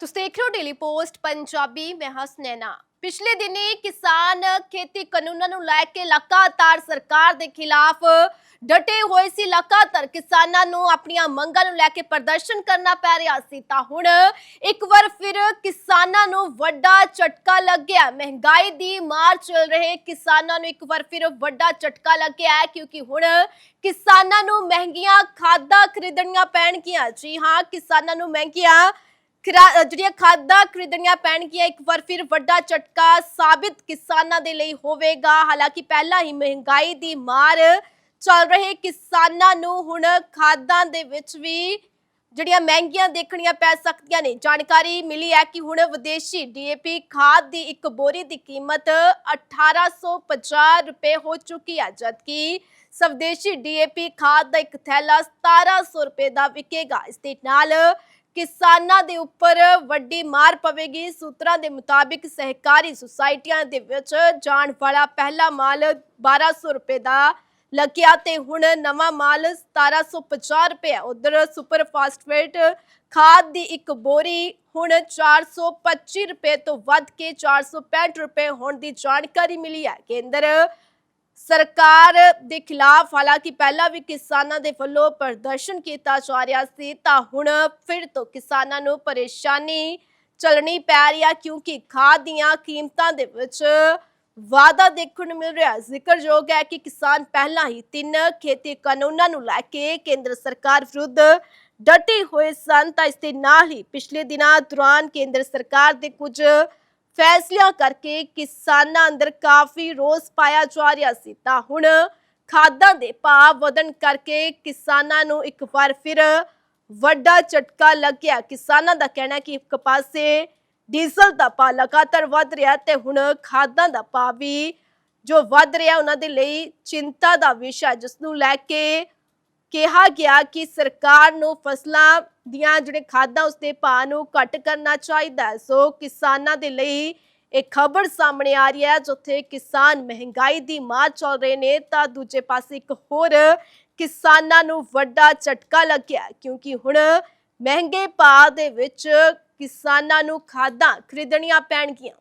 ਤੁਸੀਂ ਦੇਖ ਰਹੇ ਹੋ ਡੇਲੀ ਪੋਸਟ ਪੰਜਾਬੀ, ਮੈਂ ਹਸਨੈਨਾ ਪਿਛਲੇ ਦਿਨੀ ਕਿਸਾਨ ਖੇਤੀ ਕਾਨੂੰਨਾਂ ਨੂੰ ਲੈ ਕੇ ਲਗਾਤਾਰ ਸਰਕਾਰ ਦੇ ਖਿਲਾਫ ਡਟੇ ਹੋਏ ਸੀ। ਲਗਾਤਾਰ ਕਿਸਾਨਾਂ ਨੂੰ ਆਪਣੀਆਂ ਮੰਗਾਂ ਨੂੰ ਲੈ ਕੇ ਪ੍ਰਦਰਸ਼ਨ ਕਰਨਾ ਪੈ ਰਿਹਾ ਸੀ। ਤਾਂ ਹੁਣ ਇੱਕ ਵਾਰ ਫਿਰ ਕਿਸਾਨਾਂ ਨੂੰ ਵੱਡਾ ਝਟਕਾ ਲੱਗਿਆ। ਮਹਿੰਗਾਈ ਦੀ ਮਾਰ ਚੱਲ ਰਹੇ ਕਿਸਾਨਾਂ ਨੂੰ ਇੱਕ ਵਾਰ ਫਿਰ ਵੱਡਾ ਝਟਕਾ ਲੱਗਿਆ ਹੈ, ਕਿਉਂਕਿ ਹੁਣ ਕਿਸਾਨਾਂ ਨੂੰ ਮਹਿੰਗੀਆਂ ਖਾਦਾਂ ਖਰੀਦਣੀਆਂ ਪੈਣਗੀਆਂ। ਜੀ ਹਾਂ, ਕਿਸਾਨਾਂ ਨੂੰ ਮਹਿੰਗੀਆਂ ਜਿਹੜੀਆਂ ਖਾਦਾਂ ਖਰੀਦਣੀਆਂ ਪੈਣਗੀਆਂ, ਇੱਕ ਵਾਰ ਫਿਰ ਵੱਡਾ ਝਟਕਾ ਸਾਬਿਤ ਕਿਸਾਨਾਂ ਦੇ ਲਈ ਹੋਵੇਗਾ। ਹਾਲਾਂਕਿ ਪਹਿਲਾਂ ਹੀ ਮਹਿੰਗਾਈ ਦੀ ਮਾਰ ਚੱਲ ਰਹੇ ਕਿਸਾਨਾਂ ਨੂੰ ਹੁਣ ਖਾਦਾਂ ਦੇ ਵਿੱਚ ਵੀ ਜਿਹੜੀਆਂ ਮਹਿੰਗੀਆਂ ਦੇਖਣੀਆਂ ਪੈ ਸਕਦੀਆਂ ਨੇ। ਜਾਣਕਾਰੀ ਮਿਲੀ ਹੈ ਕਿ ਹੁਣ ਵਿਦੇਸ਼ੀ ਡੀਏਪੀ ਖਾਦ ਦੀ ਇੱਕ ਬੋਰੀ ਦੀ ਕੀਮਤ 1850 ਰੁਪਏ ਹੋ ਚੁੱਕੀ ਹੈ, ਜਦਕਿ ਸਵਦੇਸ਼ੀ ਡੀਏਪੀ ਖਾਦ ਦਾ ਇੱਕ ਥੈਲਾ 1700 ਰੁਪਏ ਦਾ ਵਿਕੇਗਾ। ਇਸ ਦੇ ਨਾਲ ਕਿਸਾਨਾਂ ਦੇ ਉੱਪਰ ਵੱਡੀ ਮਾਰ ਪਵੇਗੀ। ਸੂਤਰਾਂ ਦੇ ਮੁਤਾਬਿਕ ਸਹਿਕਾਰੀ ਸੁਸਾਇਟੀਆਂ ਦੇ ਵਿੱਚ ਜਾਣ ਵਾਲਾ ਪਹਿਲਾ ਮਾਲ 1200 ਰੁਪਏ ਦਾ ਲੱਗਿਆ ਤੇ ਹੁਣ ਨਵਾਂ ਮਾਲ 1750 ਰੁਪਏ ਉਧਰ ਸੁਪਰ ਫਾਸਫੇਟ ਖਾਦ ਦੀ ਇੱਕ ਬੋਰੀ ਹੁਣ 425 ਰੁਪਏ ਤੋਂ ਵੱਧ ਕੇ 465 ਰੁਪਏ ਹੋਣ ਦੀ ਜਾਣਕਾਰੀ ਮਿਲੀ ਹੈ। ਕੇਂਦਰ ਸਰਕਾਰ ਦੇ ਖਿਲਾਫ, ਹਾਲਾਂਕਿ ਪਹਿਲਾਂ ਵੀ ਕਿਸਾਨਾਂ ਦੇ ਵੱਲੋਂ ਪ੍ਰਦਰਸ਼ਨ ਕੀਤਾ ਜਾ ਰਿਹਾ ਸੀ, ਤਾਂ ਹੁਣ ਫਿਰ ਤੋਂ ਕਿਸਾਨਾਂ ਨੂੰ ਪਰੇਸ਼ਾਨੀ ਚੱਲਣੀ ਪੈ ਰਹੀ ਹੈ ਕਿਉਂਕਿ ਖਾਦ ਦੀਆਂ ਕੀਮਤਾਂ ਦੇ ਵਿੱਚ ਵਾਧਾ ਦੇਖਣ ਨੂੰ ਮਿਲ ਰਿਹਾ ਜ਼ਿਕਰਯੋਗ ਹੈ ਕਿ ਕਿਸਾਨ ਪਹਿਲਾਂ ਹੀ ਤਿੰਨ ਖੇਤੀ ਕਾਨੂੰਨਾਂ ਨੂੰ ਲੈ ਕੇ ਕੇਂਦਰ ਸਰਕਾਰ ਵਿਰੁੱਧ ਡਟੇ ਹੋਏ ਸਨ, ਤਾਂ ਇਸ ਦੇ ਨਾਲ ਹੀ ਪਿਛਲੇ ਦਿਨਾਂ ਦੌਰਾਨ ਕੇਂਦਰ ਸਰਕਾਰ ਦੇ ਕੁਝ ਫੈਸਲਿਆਂ ਕਰਕੇ ਕਿਸਾਨਾਂ ਅੰਦਰ ਕਾਫੀ ਰੋਸ ਪਾਇਆ ਜਾ ਰਿਹਾ ਸੀ। ਤਾਂ ਹੁਣ ਖਾਦਾਂ ਦੇ ਭਾਅ ਵਧਣ ਕਰਕੇ ਕਿਸਾਨਾਂ ਨੂੰ ਇੱਕ ਵਾਰ ਫਿਰ ਵੱਡਾ ਝਟਕਾ ਲੱਗਿਆ। ਕਿਸਾਨਾਂ ਦਾ ਕਹਿਣਾ ਹੈ ਕਿ ਇੱਕ ਪਾਸੇ ਡੀਜ਼ਲ ਦਾ ਭਾਅ ਲਗਾਤਾਰ ਵਧ ਰਿਹਾ ਤੇ ਹੁਣ ਖਾਦਾਂ ਦਾ ਭਾਅ ਵੀ ਜੋ ਵਧ ਰਿਹਾ, ਉਹਨਾਂ ਦੇ ਲਈ ਚਿੰਤਾ ਦਾ ਵਿਸ਼ਾ ਜਿਸ ਨੂੰ ਲੈ ਕੇ ਕਿਹਾ ਗਿਆ ਕਿ ਸਰਕਾਰ ਨੂੰ ਫਸਲਾਂ ਦੀਆਂ ਜਿਹੜੇ ਖਾਦਾਂ ਉਸਦੇ ਭਾਅ ਨੂੰ ਘੱਟ ਕਰਨਾ ਚਾਹੀਦਾ ਹੈ। ਸੋ ਕਿਸਾਨਾਂ ਦੇ ਲਈ ਇਹ ਖਬਰ ਸਾਹਮਣੇ ਆ ਰਹੀ ਹੈ, ਜਿੱਥੇ ਕਿਸਾਨ ਮਹਿੰਗਾਈ ਦੀ ਮਾਰ ਚੱਲ ਰਹੇ ਨੇ, ਤਾਂ ਦੂਜੇ ਪਾਸੇ ਇੱਕ ਹੋਰ ਕਿਸਾਨਾਂ ਨੂੰ ਵੱਡਾ ਝਟਕਾ ਲੱਗਿਆ ਕਿਉਂਕਿ ਹੁਣ ਮਹਿੰਗੇ ਭਾਅ ਦੇ ਵਿੱਚ ਕਿਸਾਨਾਂ ਨੂੰ ਖਾਦਾਂ ਖਰੀਦਣੀਆਂ ਪੈਣਗੀਆਂ।